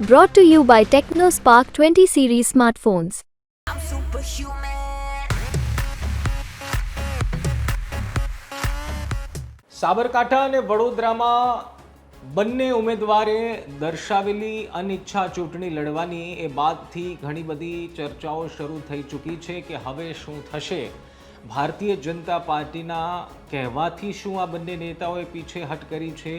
Brought to you by TechnoSpark 20 series smartphones. I'm superhuman. Sabarkantha અને વડોદરામાં બંને ઉમેદવારે દર્શાવેલી અનિચ્છા ચૂંટણી લડવાની એ બાદથી ઘણી બધી ચર્ચાઓ શરૂ થઈ ચૂકી છે કે હવે શું થશે ભારતીય જનતા પાર્ટીના કહેવાથી શું આ બંને નેતાઓએ પીછેહટ કરી છે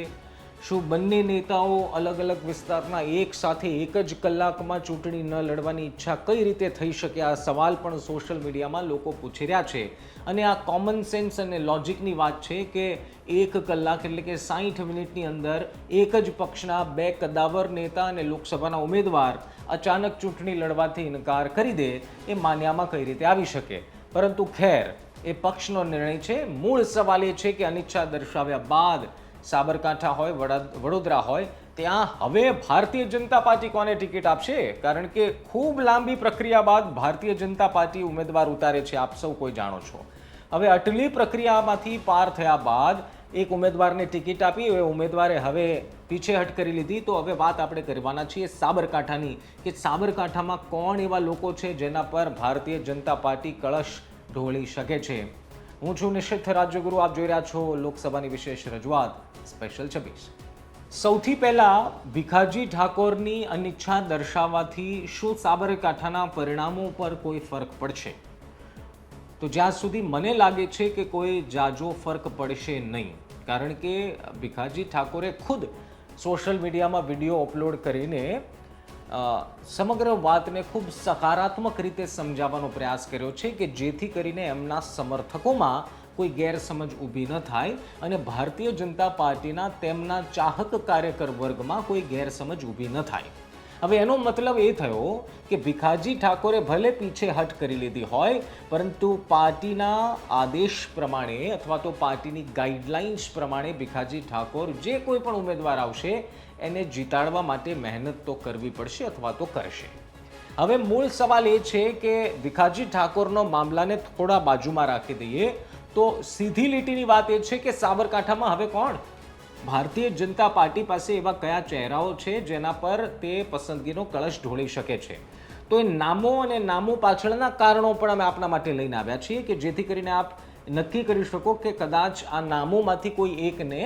શું બંને નેતાઓ અલગ અલગ વિસ્તારના એક સાથે એક જ કલાકમાં ચૂંટણી ન લડવાની ઈચ્છા કઈ રીતે થઈ શકે? આ સવાલ પણ સોશિયલ મીડિયામાં લોકો પૂછી રહ્યા છે. અને આ કોમન સેન્સ અને લોજિકની વાત છે કે એક કલાક એટલે કે સાહીઠ મિનિટની અંદર એક જ પક્ષના બે કદાવર નેતા અને લોકસભાના ઉમેદવાર અચાનક ચૂંટણી લડવાથી ઇનકાર કરી દે એ માન્યામાં કઈ રીતે આવી શકે? પરંતુ ખેર, એ પક્ષનો નિર્ણય છે. મૂળ સવાલ એ છે કે અનિચ્છા દર્શાવ્યા બાદ સાબરકાંઠા હોય વડા- વડોદરા હોય, ત્યાં હવે ભારતીય જનતા પાર્ટી કોને ટિકિટ આપશે? કારણ કે ખૂબ લાંબી પ્રક્રિયા બાદ ભારતીય જનતા પાર્ટી ઉમેદવાર ઉતારે છે, આપ સૌ કોઈ જાણો છો. હવે આટલી પ્રક્રિયામાંથી પાર થયા બાદ એક ઉમેદવારને ટિકિટ આપી, એ ઉમેદવારે હવે પીછેહટ કરી લીધી. તો હવે વાત આપણે કરવાના છીએ સાબરકાંઠાની, કે સાબરકાંઠામાં કોણ એવા લોકો છે જેના પર ભારતીય જનતા પાર્ટી કળશ ઢોળી શકે છે? હું છું નિશ્ચિત રાજ્યગુરુ, આપ જોઈ રહ્યા છો લોકસભાની વિશેષ રજૂઆત સ્પેશિયલ છવ્વીસ સૌથી પહેલા ભીખાજી ઠાકોરની અનિચ્છા દર્શાવવાથી શું સાબરકાંઠાના પરિણામો પર કોઈ ફરક પડશે? તો જ્યાં સુધી મને લાગે છે કે કોઈ જાજો ફરક પડશે નહીં, કારણ કે ભીખાજી ઠાકોરે ખુદ સોશિયલ મીડિયામાં વીડિયો અપલોડ કરીને સમગ્ર વાતને ખૂબ સકારાત્મક રીતે સમજાવવાનો પ્રયાસ કર્યો છે કે જેથી કરીને એમના સમર્થકોમાં કોઈ ગેરસમજ ઊભી ન થાય અને ભારતીય જનતા પાર્ટીના તેમના ચાહક કાર્યકર વર્ગમાં કોઈ ગેરસમજ ઊભી ન થાય. હવે એનો મતલબ એ થયો કે ભીખાજી ઠાકોરે ભલે પીછે હટ કરી લીધી હોય, પરંતુ પાર્ટીના આદેશ પ્રમાણે અથવા તો પાર્ટીની ગાઈડલાઇન્સ પ્રમાણે ભીખાજી ઠાકોર જે કોઈ પણ ઉમેદવાર આવશે એને જીતાડવા માટે મહેનત તો કરવી પડશે અથવા તો કરશે. હવે મૂળ સવાલ એ છે કે ભીખાજી ઠાકોરનો મામલાને થોડા બાજુમાં રાખી દઈએ તો સીધી લીટીની વાત એ છે કે સાબરકાંઠામાં હવે કોણ? ભારતીય જનતા પાર્ટી પાસે એવા કયા ચહેરાઓ છે જેના પર તે પસંદગીનો કળશ ઢોળી શકે છે? તો એ નામો અને નામો પાછળના કારણો પણ અમે આપના માટે લઈને આવ્યા છીએ કે જેથી કરીને આપ નક્કી કરી શકો કે કદાચ આ નામોમાંથી કોઈ એકને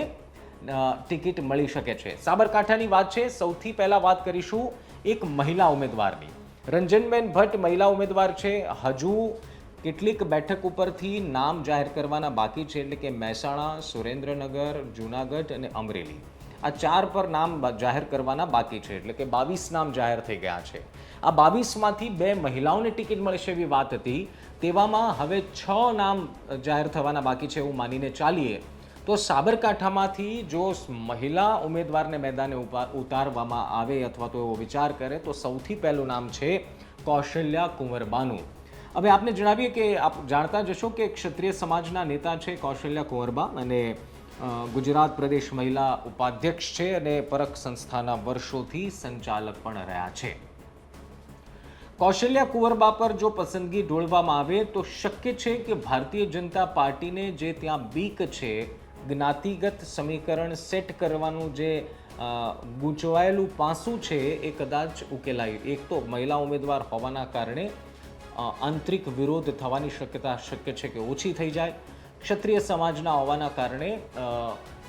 ટિકિટ મળી શકે છે. સાબરકાંઠાની વાત છે, સૌથી પહેલા વાત કરીશું એક મહિલા ઉમેદવારની. રંજનબેન ભટ્ટ મહિલા ઉમેદવાર છે. હજુ કેટલીક બેઠક ઉપરથી નામ જાહેર કરવાના બાકી છે, એટલે કે મહેસાણા, સુરેન્દ્રનગર, જૂનાગઢ અને અમરેલી. આ ચાર પર નામ જાહેર કરવાના બાકી છે, એટલે કે બાવીસ નામ જાહેર થઈ ગયા છે. આ બાવીસમાંથી બે મહિલાઓને ટિકિટ મળશે એવી વાત હતી. તેવામાં હવે છ નામ જાહેર થવાના બાકી છે, એવું માનીને ચાલીએ. તો સાબરકાંઠામાંથી જો મહિલા ઉમેદવારને મેદાને ઉતારવામાં આવે અથવા તો એવો વિચાર કરે, તો સૌથી પહેલું નામ છે કૌશલ્યા કુંવરબાનું હવે આપને જણાવીએ કે આપ જાણતા જશો કે ક્ષત્રિય સમાજના નેતા છે કૌશલ્યા કુંવરબા અને ગુજરાત પ્રદેશ મહિલા ઉપાધ્યક્ષ છે અને પરખ સંસ્થાના વર્ષોથી સંચાલક પણ રહ્યા છે. કૌશલ્યા કુંવરબા પર જો પસંદગી ઢોળવામાં આવે, તો શક્ય છે કે ભારતીય જનતા પાર્ટીને જે ત્યાં બીક છે જ્ઞાતિગત સમીકરણ સેટ કરવાનું જે ગૂંચવાયેલું પાસું છે એ કદાચ ઉકેલાય. એક તો મહિલા ઉમેદવાર હોવાના કારણે આંતરિક વિરોધ થવાની શક્યતા શક્ય છે કે ઓછી થઈ જાય. ક્ષત્રિય સમાજના હોવાના કારણે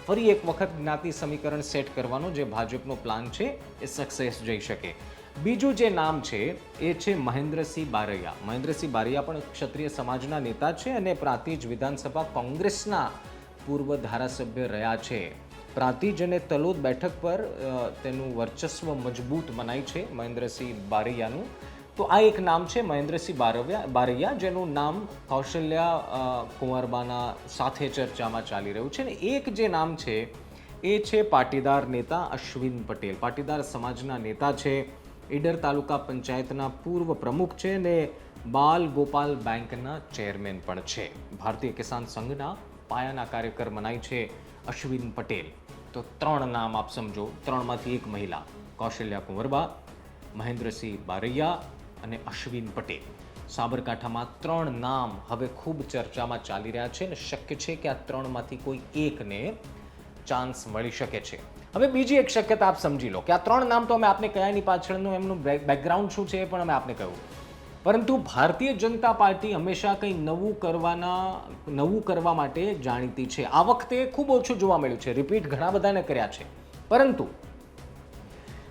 ફરી એક વખત જ્ઞાતિ સમીકરણ સેટ કરવાનો જે ભાજપનો પ્લાન છે એ સક્સેસ જઈ શકે. બીજું જે નામ છે એ છે મહેન્દ્રસિંહ બારૈયા. મહેન્દ્રસિંહ બારૈયા પણ ક્ષત્રિય સમાજના નેતા છે અને પ્રાંતિજ વિધાનસભા કોંગ્રેસના પૂર્વ ધારાસભ્ય રહ્યા છે. પ્રાંતિજ અને તલોદ બેઠક પર તેનું વર્ચસ્વ મજબૂત મનાય છે મહેન્દ્રસિંહ બારૈયાનું. તો આ એક નામ છે મહેન્દ્રસિંહ બારવ્યા, બારૈયા, જેનું નામ કૌશલ્યા કુંવરબાના સાથે ચર્ચામાં ચાલી રહ્યું છે. ને એક જે નામ છે, એ છે પાટીદાર નેતા અશ્વિન પટેલ. પાટીદાર સમાજના નેતા છે, ઈડર તાલુકા પંચાયતના પૂર્વ પ્રમુખ છે ને બાલ ગોપાલ બેંકના ચેરમેન પણ છે. ભારતીય કિસાન સંઘના પાયાના કાર્યકર મનાય છે અશ્વિન પટેલ. તો ત્રણ નામ આપ સમજો. ત્રણમાંથી એક મહિલા, કૌશલ્યા કુંવરબા, મહેન્દ્રસિંહ બારૈયા અને અશ્વિન પટેલ. સાબરકાંઠામાં ત્રણ નામ હવે ખૂબ ચર્ચામાં ચાલી રહ્યા છે અને શક્ય છે કે આ ત્રણમાંથી કોઈ એકને ચાન્સ મળી શકે છે. હવે બીજી એક શક્યતા આપ સમજી લો કે આ ત્રણ નામ તો અમે આપને કયાની પાછળનું એમનું બેકગ્રાઉન્ડ શું છે એ પણ અમે આપને કહ્યું. પરંતુ ભારતીય જનતા પાર્ટી હંમેશા કંઈ નવું કરવાના, નવું કરવા માટે જાણીતી છે. આ વખતે ખૂબ ઓછું જોવા મળ્યું છે. રિપીટ ઘણા બધાને કર્યા છે. પરંતુ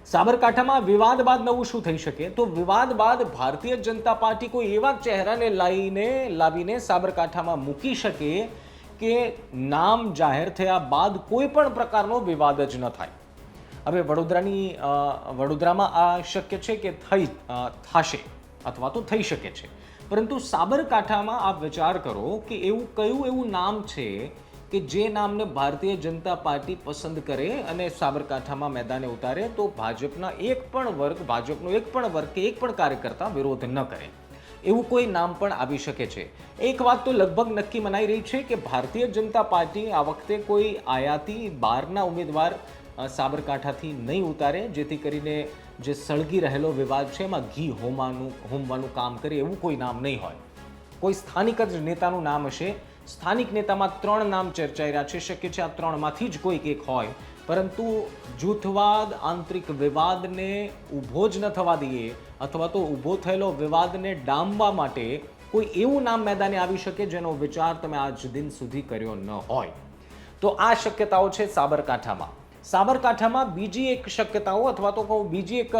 સાબરકાંઠામાં વિવાદ બાદ નવું શું થઈ શકે? તો વિવાદ બાદ ભારતીય જનતા પાર્ટી કોઈ એવા ચહેરાને લાવીને લાવીને સાબરકાંઠામાં મૂકી શકે કે નામ જાહેર થયા બાદ કોઈ પણ પ્રકારનો વિવાદ જ ન થાય. હવે વડોદરાની વડોદરામાં આ શક્ય છે કે થઈ થશે. અથવા તો થઈ શકે છે. પરંતુ સાબરકાંઠામાં આપ વિચાર કરો કે એવું કયું એવું નામ છે કે જે નામને ભારતીય જનતા પાર્ટી પસંદ કરે અને સાબરકાંઠામાં મેદાને ઉતારે, તો ભાજપના એક પણ વર્ગ, ભાજપનો એક પણ વર્ગ કે એક પણ કાર્યકર્તા વિરોધ ન કરે. એવું કોઈ નામ પણ આવી શકે છે. એક વાત તો લગભગ નક્કી મનાઈ રહી છે કે ભારતીય જનતા પાર્ટી આ વખતે કોઈ આયાતી બહારના ઉમેદવાર સાબરકાંઠાથી નહીં ઉતારે, જેથી કરીને જે સળગી રહેલો વિવાદ છે, એમાં ઘી હોમાનું, હોમવાનું કામ કરે એવું કોઈ નામ નહીં હોય. કોઈ સ્થાનિક જ નેતાનું નામ હશે. સ્થાનિક નેતામાં ત્રણ નામ ચર્ચાઈ રહ્યા છે. શક્ય છે આ ત્રણમાંથી જ કોઈક એક હોય. પરંતુ જૂથવાદ, આંતરિક વિવાદને ઊભો જ ન થવા દઈએ અથવા તો ઊભો થયેલો વિવાદને ડામવા માટે કોઈ એવું નામ મેદાને આવી શકે જેનો વિચાર તમે આજ દિન સુધી કર્યો ન હોય. તો આ શક્યતાઓ છે સાબરકાંઠામાં. સાબરકાંઠામાં બીજી એક શક્યતાઓ અથવા તો કહું બીજી એક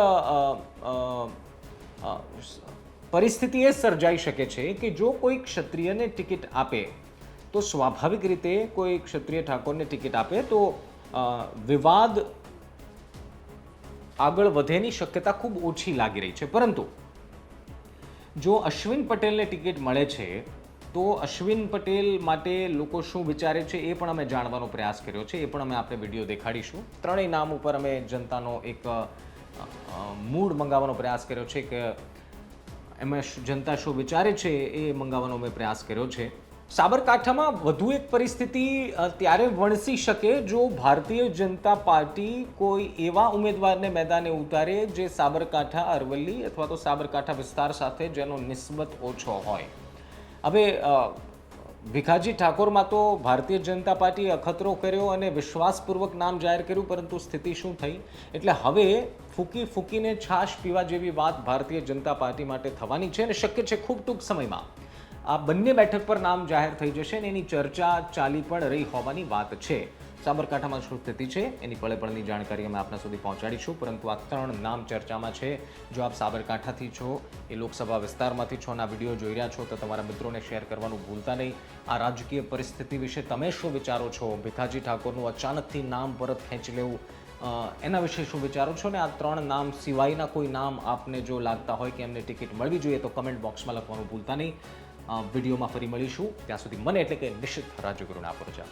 પરિસ્થિતિ એ સર્જાઈ શકે છે કે જો કોઈ ક્ષત્રિયને ટિકિટ આપે, તો સ્વાભાવિક રીતે કોઈ ક્ષત્રિય ઠાકોરને ટિકિટ આપે, તો વિવાદ આગળ વધેની શક્યતા ખૂબ ઓછી લાગી રહી છે. પરંતુ જો અશ્વિન પટેલને ટિકિટ મળે છે તો અશ્વિન પટેલ માટે લોકો શું વિચારે છે એ પણ અમે જાણવાનો પ્રયાસ કર્યો છે. એ પણ અમે આપણે વીડિયો દેખાડીશું. ત્રણેય નામ ઉપર અમે જનતાનો એક મૂડ મંગાવવાનો પ્રયાસ કર્યો છે કે એમાં જનતા શું વિચારે છે એ મંગાવવાનો અમે પ્રયાસ કર્યો છે. સાબરકાંઠામાં વધુ એક પરિસ્થિતિ ત્યારે વણસી શકે જો ભારતીય જનતા પાર્ટી કોઈ એવા ઉમેદવારને મેદાને ઉતારે જે સાબરકાંઠા, અરવલ્લી અથવા તો સાબરકાંઠા વિસ્તાર સાથે જેનો નિસ્બત ઓછો હોય. હવે ભીખાજી ઠાકોરમાં તો ભારતીય જનતા પાર્ટીએ અખતરો કર્યો અને વિશ્વાસપૂર્વક નામ જાહેર કર્યું, પરંતુ સ્થિતિ શું થઈ? એટલે હવે ફૂકી ફૂકીને છાશ પીવા જેવી વાત ભારતીય જનતા પાર્ટી માટે થવાની છે અને શક્ય છે ખૂબ ટૂંક સમયમાં. આ બંને બેઠક પર નામ જાહેર થઈ જશે અને એની ચર્ચા ચાલી પણ રહી હોવાની વાત છે. સાબરકાંઠામાં શું સ્થિતિ છે. એની પળે જાણકારી અમે આપના સુધી પહોંચાડીશું. પરંતુ આ ત્રણ નામ ચર્ચામાં છે. જો આપ સાબરકાંઠાથી છો, એ લોકસભા વિસ્તારમાંથી છો અને આ વીડિયો જોઈ રહ્યા છો, તો તમારા મિત્રોને શેર કરવાનું ભૂલતા નહીં. આ રાજકીય પરિસ્થિતિ વિશે તમે શું વિચારો છો? ભીખાજી ઠાકોરનું અચાનકથી નામ પરત ખેંચી લેવું એના વિશે શું વિચારો છો? ને આ ત્રણ નામ સિવાયના કોઈ નામ આપને જો લાગતા હોય કે એમને ટિકિટ મળવી જોઈએ, તો કમેન્ટ બોક્સમાં લખવાનું ભૂલતા નહીં. વિડીયોમાં ફરી મળીશું. ત્યાં સુધી મને એટલે કે નિશ્ચિત રાજ્યગુરુને આપો રજા